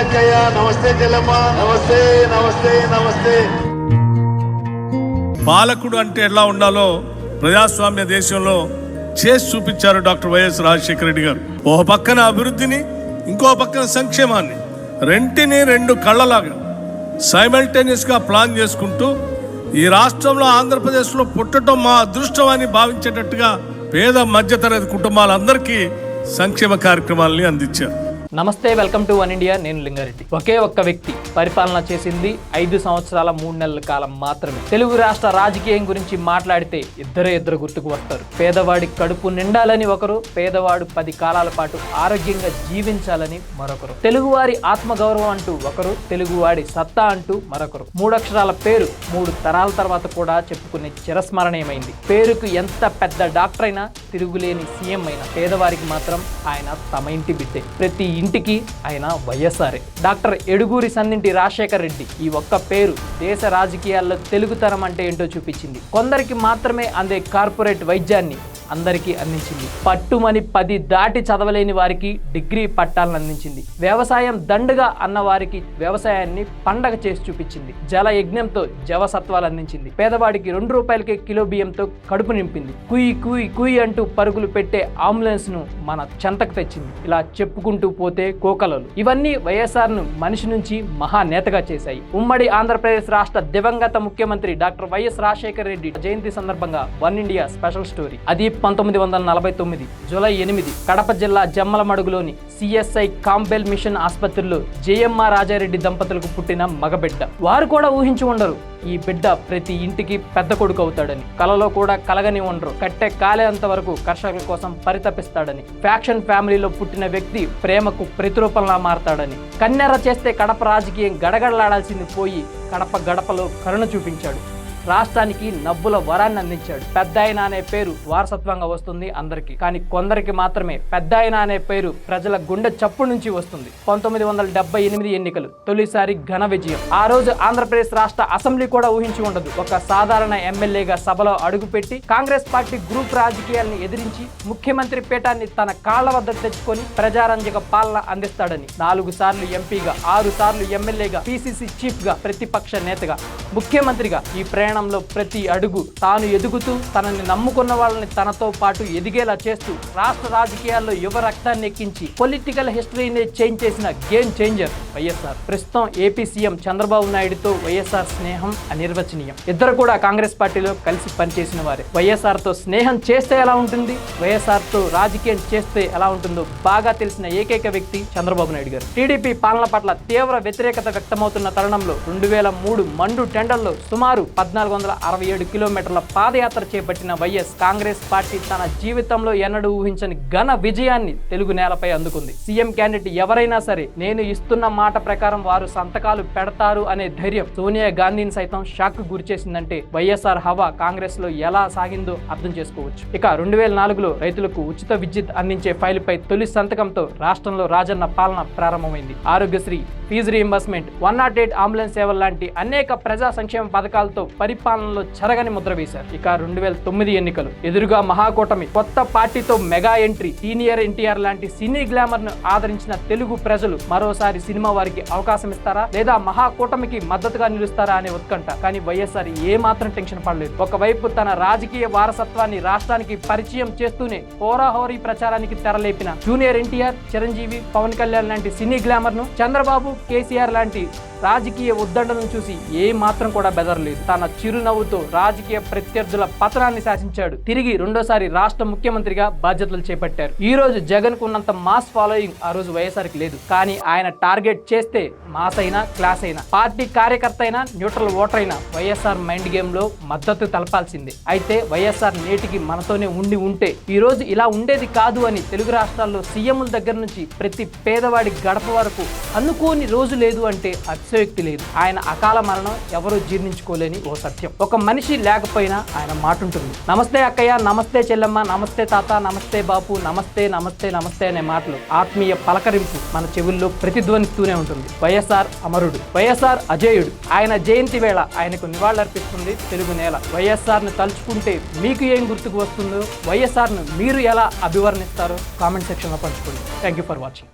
అక్కయ్య నమస్తే చెల్లమ్మ నమస్తే నమస్తే నమస్తే. పాలకుడు అంటే ఎలా ఉండాలో ప్రజాస్వామ్య దేశంలో చేసి చూపించారు డాక్టర్ వైఎస్ రాజశేఖర రెడ్డి గారు. ఒక పక్కన అభివృద్ధిని ఇంకో పక్కన సంక్షేమాన్ని. రెంటిని రెండు కళ్ళలాగా సైమల్టేనియస్గా ప్లాన్ చేసుకుంటూ ఈ రాష్ట్రంలో ఆంధ్రప్రదేశ్లో పుట్టడం మా అదృష్టం అని భావించేటట్టుగా పేద మధ్యతరగతి కుటుంబాలందరికీ సంక్షేమ కార్యక్రమాలని అందించారు. నమస్తే వెల్కమ్ టు వన్ ఇండియా. నేను లింగారెడ్డి. ఒకే ఒక్క వ్యక్తి పరిపాలన చేసింది ఐదు సంవత్సరాల మూడు నెలల కాలం మాత్రమే. తెలుగు రాష్ట్ర రాజకీయం గురించి మాట్లాడితే ఇద్దరే ఇద్దరు గుర్తుకు వస్తారు. పేదవాడి కడుపు నిండాలని ఒకరు పేదవాడు పది కాలాల పాటు ఆరోగ్యంగా జీవించాలని మరొకరు. తెలుగువారి ఆత్మగౌరవం అంటూ ఒకరు తెలుగువాడి సత్తా అంటూ మరొకరు. మూడక్షరాల పేరు మూడు తరాల తర్వాత కూడా చెప్పుకునే చిరస్మరణీయమైంది. పేరుకు ఎంత పెద్ద డాక్టర్ అయినా తిరుగులేని సీఎం అయినా పేదవారికి మాత్రం ఆయన తమ ఇంటి బిడ్డే. ప్రతి ఇంటికి ఆయన వైఎస్ఆర్ఏ. డాక్టర్ ఎడుగూరి సన్నింటి రాజశేఖర్ రెడ్డి ఈ ఒక్క పేరు దేశ రాజకీయాల్లో తెలుగుతనం అంటే ఏంటో చూపించింది. కొందరికి మాత్రమే అందే కార్పొరేట్ వైద్యాన్ని అందరికీ అందించింది. పట్టుమని పది దాటి చదవలేని వారికి డిగ్రీ పట్టాలను అందించింది. వ్యవసాయం దండుగా అన్న వారికి వ్యవసాయాన్ని పండగ చేసి చూపించింది. జల యజ్ఞంతో జవసత్వాలు అందించింది. పేదవాడికి రెండు రూపాయలకే కిలో బియ్యంతో కడుపు నింపింది. కుయి కుయి కుయి అంటూ పరుగులు పెట్టే అంబులెన్స్ను మన చెంతకు తెచ్చింది. ఇలా చెప్పుకుంటూ పోతే కోకలలు. ఇవన్నీ వైఎస్ఆర్ను మనిషి నుంచి మహానేతగా చేశాయి. ఉమ్మడి ఆంధ్రప్రదేశ్ రాష్ట్ర దివంగత ముఖ్యమంత్రి డాక్టర్ వైఎస్ రాజశేఖర రెడ్డి జయంతి సందర్భంగా వన్ ఇండియా స్పెషల్ స్టోరీ. అది పంతొమ్మిది వందల నలభై తొమ్మిది జూలై ఎనిమిది కడప జిల్లా జమ్మలమడుగులోని సిఎస్ఐ కాంబెల్ మిషన్ ఆసుపత్రిలో జేఎంఆర్ రాజారెడ్డి దంపతులకు పుట్టిన మగబిడ్డ. వారు కూడా ఊహించి ఉండరు ఈ బిడ్డ ప్రతి ఇంటికి పెద్ద కొడుకు అవుతాడని. కలలో కూడా కలగని ఉండరు కట్టె కాలేంత వరకు కర్షకుల కోసం పరితపిస్తాడని. ఫ్యాక్షన్ ఫ్యామిలీలో పుట్టిన వ్యక్తి ప్రేమకు ప్రతిరూపంలా మారతాడని. కన్నెర చేస్తే కడప రాజకీయం గడగడలాడాల్సింది పోయి కడప గడపలో కరుణ చూపించాడు. రాష్ట్రానికి నవ్వుల వరాన్ని అందించాడు. పెద్ద ఆయన అనే పేరు వారసత్వంగా వస్తుంది అందరికీ. కానీ కొందరికి మాత్రమే పెద్ద ఆయన అనే పేరు ప్రజల గుండె చప్పు నుంచి వస్తుంది. పంతొమ్మిది వందల డెబ్బై ఎనిమిది ఎన్నికలు తొలిసారి ఘన విజయం. ఆ రోజు ఆంధ్రప్రదేశ్ రాష్ట్ర అసెంబ్లీ కూడా ఊహించి ఉండదు. ఒక సాధారణ ఎమ్మెల్యేగా సభలో అడుగుపెట్టి కాంగ్రెస్ పార్టీ గ్రూప్ రాజకీయాలను ఎదిరించి ముఖ్యమంత్రి పీఠాన్ని తన కాళ్ళ వద్ద తెచ్చుకొని ప్రజారంజక పాలన అందిస్తాడని. నాలుగు సార్లు ఎంపీగా ఆరు సార్లు ఎమ్మెల్యేగా పిసిసి చీఫ్గా ప్రతిపక్ష నేతగా ముఖ్యమంత్రిగా ఈ ప్రయాణంలో ప్రతి అడుగు తాను ఎదుగుతూ తనని నమ్ముకున్న వాళ్ళని తనతో పాటు ఎదిగేలా చేస్తూ రాష్ట్ర రాజకీయాల్లో యువ రక్తాన్ని ఎక్కించి పొలిటికల్ హిస్టరీని చేంజ్ చేసిన గేమ్ చేంజర్ వైఎస్ఆర్. ప్రస్తుతం ఏపీ సీఎం చంద్రబాబు నాయుడుతో వైఎస్ఆర్ స్నేహం అనిర్వచనీయం. ఇద్దరు కూడా కాంగ్రెస్ పార్టీలో కలిసి పనిచేసిన వారే. వైఎస్ఆర్తో స్నేహం చేస్తే ఎలా ఉంటుంది? వైఎస్ఆర్తో రాజకీయం చేస్తే ఎలా ఉంటుందో బాగా తెలిసిన ఏకైక వ్యక్తి చంద్రబాబు నాయుడు గారు. టీడీపీ పాలన పట్ల తీవ్ర వ్యతిరేకత వ్యక్తమవుతున్న తరుణంలో రెండు వేల మూడు మండు టెండర్లో సుమారు పద్నాలుగు వందల అరవై ఏడు కిలోమీటర్ల పాదయాత్ర చేపట్టిన వైఎస్ కాంగ్రెస్ పార్టీ తన జీవితంలో ఎన్నడూ ఊహించని ఘన విజయాన్ని తెలుగు నేలపై అందుకుంది. సీఎం క్యాండిడేట్ ఎవరైనా సరే నేను ఇస్తున్న మాట ప్రకారం వారు సంతకాలు పెడతారు అనే ధైర్యం సోనియా గాంధీని సైతం షాక్ గురిచేసిందంటే వైఎస్ఆర్ హవా కాంగ్రెస్లో ఎలా సాగిందో అర్థం చేసుకోవచ్చు. ఇక రెండు వేల నాలుగులో రైతులకు ఉచిత విద్యుత్ అందించే ఫైలుపై తొలి సంతకంతో రాష్ట్రంలో రాజన్న పాలన ప్రారంభమైంది. Aarogyasri fee reimbursement one nought eight ambulance సేవలు లాంటి అనేక ప్రజా సంక్షేమ పథకాలతో పరిపాలనలో చెరగని ముద్ర వేశారు. ఇక రెండు వేల తొమ్మిది ఎన్నికలు. ఎదురుగా మహాకూటమి. కొత్త పార్టీతో మెగా ఎంట్రీ. సీనియర్ ఎన్టీఆర్ లాంటి సినీ గ్లామర్ను ఆదరించిన తెలుగు ప్రజలు మరోసారి సినిమా వారికి అవకాశం ఇస్తారా? లేదా మహాకూటమికి మద్దతుగా నిలుస్తారా అనే ఉత్కంఠ. కానీ వైఎస్ఆర్ ఏ మాత్రం టెన్షన్ పడలేదు. ఒకవైపు తన రాజకీయ వారసత్వాన్ని రాష్ట్రానికి పరిచయం చేస్తూనే హోరాహోరీ ప్రచారానికి తెరలేపిన జూనియర్ ఎన్టీఆర్ చిరంజీవి పవన్ కళ్యాణ్ లాంటి సినీ గ్లామర్ను చంద్రబాబు కేసీఆర్ లాంటి రాజకీయ ఉద్దండను చూసి ఏ మాత్రం కూడా బెదరలేదు. తన చిరునవ్వుతో రాజకీయ ప్రత్యర్థుల పతనాన్ని శాసించాడు. తిరిగి రెండోసారి రాష్ట్ర ముఖ్యమంత్రిగా బాధ్యతలు చేపట్టారు. ఈ రోజు జగన్కు ఉన్నంత మాస్ ఫాలోయింగ్ ఆ రోజు వైఎస్ఆర్కి లేదు. కానీ ఆయన టార్గెట్ చేస్తే మాస్ అయినా క్లాస్ అయినా పార్టీ కార్యకర్త అయినా న్యూట్రల్ ఓటర్ అయినా వైఎస్ఆర్ మైండ్ గేమ్లో మద్దతు తెలపాల్సిందే. అయితే వైఎస్ఆర్ నేటికి మనతోనే ఉండి ఉంటే ఈ రోజు ఇలా ఉండేది కాదు అని తెలుగు రాష్ట్రాల్లో సీఎంల దగ్గర నుంచి ప్రతి పేదవాడి గడప వరకు అనుకోని రోజు లేదు అంటే అతిశయోక్తి లేదు. ఆయన అకాల మరణం ఎవరూ జీర్ణించుకోలేని ఓ సత్యం. ఒక మనిషి లేకపోయినా ఆయన మాట ఉంటుంది నమస్తే అక్కయ్య నమస్తే చెల్లెమ్మ నమస్తే తాత నమస్తే బాపు నమస్తే నమస్తే నమస్తే అనే మాటలు ఆత్మీయ పలకరింపు మన చెవుల్లో ప్రతిధ్వనిస్తూనే ఉంటుంది. వైఎస్ఆర్ అమరుడు వైఎస్ఆర్ అజేయుడు. ఆయన జయంతి వేళ ఆయనకు నివాళులర్పిస్తుంది తెలుగు నేల. వైఎస్ఆర్ను తలుచుకుంటే మీకు ఏం గుర్తుకు వస్తుందో వైఎస్ఆర్ను మీరు ఎలా అభివర్ణిస్తారో కామెంట్ సెక్షన్లో పంచుకోండి. Thank you for watching